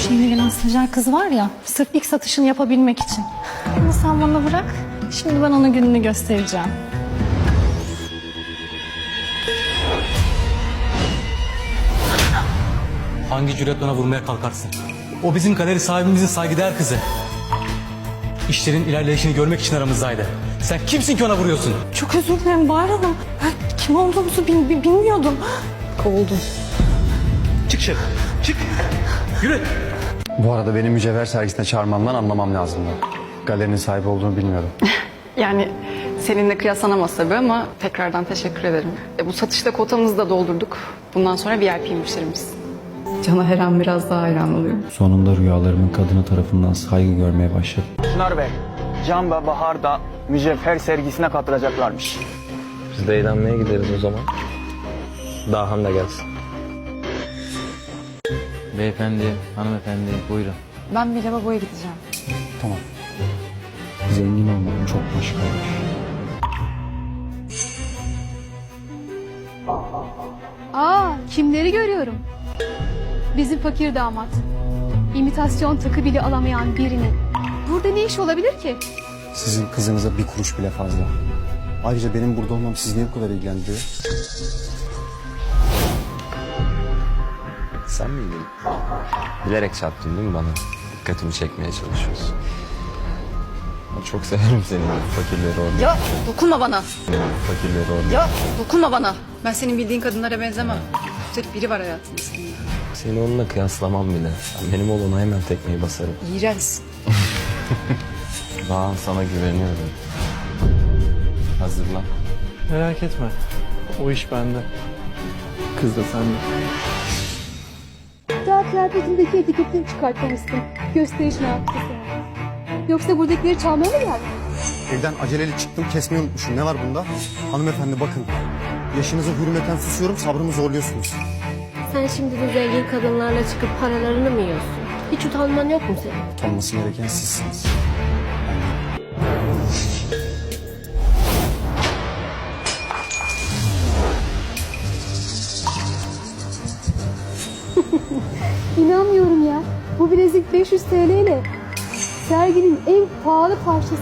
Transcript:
Şu yeni gelen stajyer kız var ya, sırf ilk satışını yapabilmek için. Bunu sen bana bırak, şimdi ben ona gününü göstereceğim. Hangi cüretle ona vurmaya kalkarsın? O bizim galeri sahibimizin saygıdeğer kızı. İşlerin ilerleyişini görmek için aramızdaydı. Sen kimsin ki ona vuruyorsun? Çok özür dilerim Bahar Hanım. Ben kim olduğumuzu bil- bil- bilmiyordum. Kovuldum. Çık dışarı. Çık. Yürü. Bu arada beni mücevher sergisine çağırmandan anlamam lazımdı. Galerinin sahibi olduğunu bilmiyordum. Yani seninle kıyaslanamaz tabii ama tekrardan teşekkür ederim. E, bu satışta kotamızı da doldurduk. Bundan sonra VIP müşterimiz. Cana her an biraz daha hayran oluyorum. Sonunda rüyalarımın kadını tarafından saygı görmeye başladım. Çınar Bey, Can ve Bahar da mücevher sergisine katılacaklarmış. Biz de eğlenmeye gideriz o zaman. Dahan da gelsin. Beyefendi, hanımefendi buyurun. Ben bir lavaboya gideceğim. Tamam. Zengin olmak çok başkaymış. Aa, kimleri görüyorum? Bizim fakir damat. İmitasyon takı bile alamayan birinin. Burada ne iş olabilir ki? Sizin kızınıza bir kuruş bile fazla. Ayrıca benim burada olmam sizi niye bu kadar ilgilendiriyor? Sen miydin? Bilerek çarptın değil mi bana? Dikkatimi çekmeye çalışıyorsun. Çok severim seni. Fakirleri orada. Ya dokunma bana. Fakirleri orada. Ya dokunma bana. Ben senin bildiğin kadınlara benzemem. Tek biri var hayatımda. Seni onunla kıyaslamam bile. Ben benim olana hemen tekmeyi basarım. İğrençsin. Dahan sana güveniyorum. Hazırlan. Merak etme. O iş bende. Kız da sende. Daha kıyafetindeki etiketini çıkartmamışsın. Gösteriş ne yaptı sana? Yoksa buradakileri çalmaya mı geldin? Evden aceleli çıktım kesmeyi unutmuşum. Ne var bunda? Hanımefendi bakın. Yaşınıza hürmeten susuyorum sabrımı zorluyorsunuz. Sen şimdi de zengin kadınlarla çıkıp paralarını mı yiyorsun? Hiç utanman yok mu senin? Utanması gereken sizsiniz. İnanmıyorum ya. Bu bilezik 500 TL ile serginin en pahalı parçası.